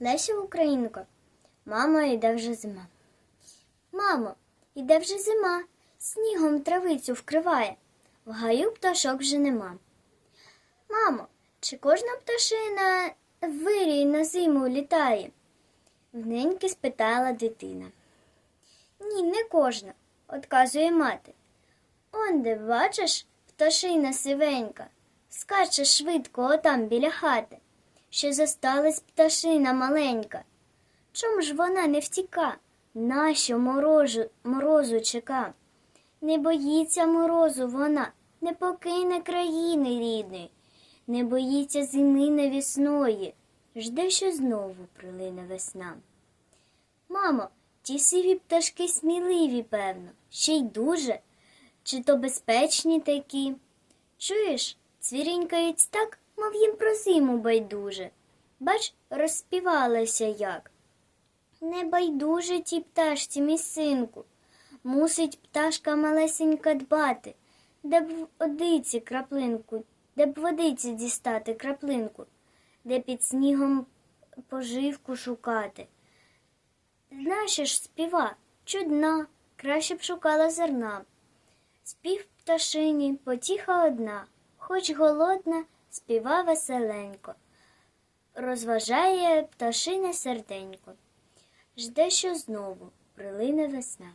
Леся Українко. Мамо, іде вже зима. Мамо, іде вже зима, снігом травицю вкриває. В гаю пташок вже нема. Мамо, чи кожна пташина вирій на зиму літає? Вненьки спитала дитина. Ні, не кожна, отказує мати. Онде, бачиш, пташина сивенька, скаче швидко отам біля хати, що зосталась пташина маленька. Чом ж вона не втіка, нащо морожу, морозу чека? Не боїться морозу вона, не покине країни рідної, не боїться зими навісної, жде, що знову прилине весна. Мамо, ті сиві пташки сміливі, певно, ще й дуже. Чи то безпечні такі? Чуєш, цвірінькають так, мов їм про зиму байдуже. Бач, розспівалася як. Не байдуже тій пташці, мій синку. Мусить пташка малесенька дбати, де б водиці краплинку, де б водиці дістати краплинку, де під снігом поживку шукати. Наша ж співа, чудна, краще б шукала зерна. Спів пташині, потіха одна, хоч голодна, співа веселенько. Розважає пташине серденько. Жде, що знову прилине весна.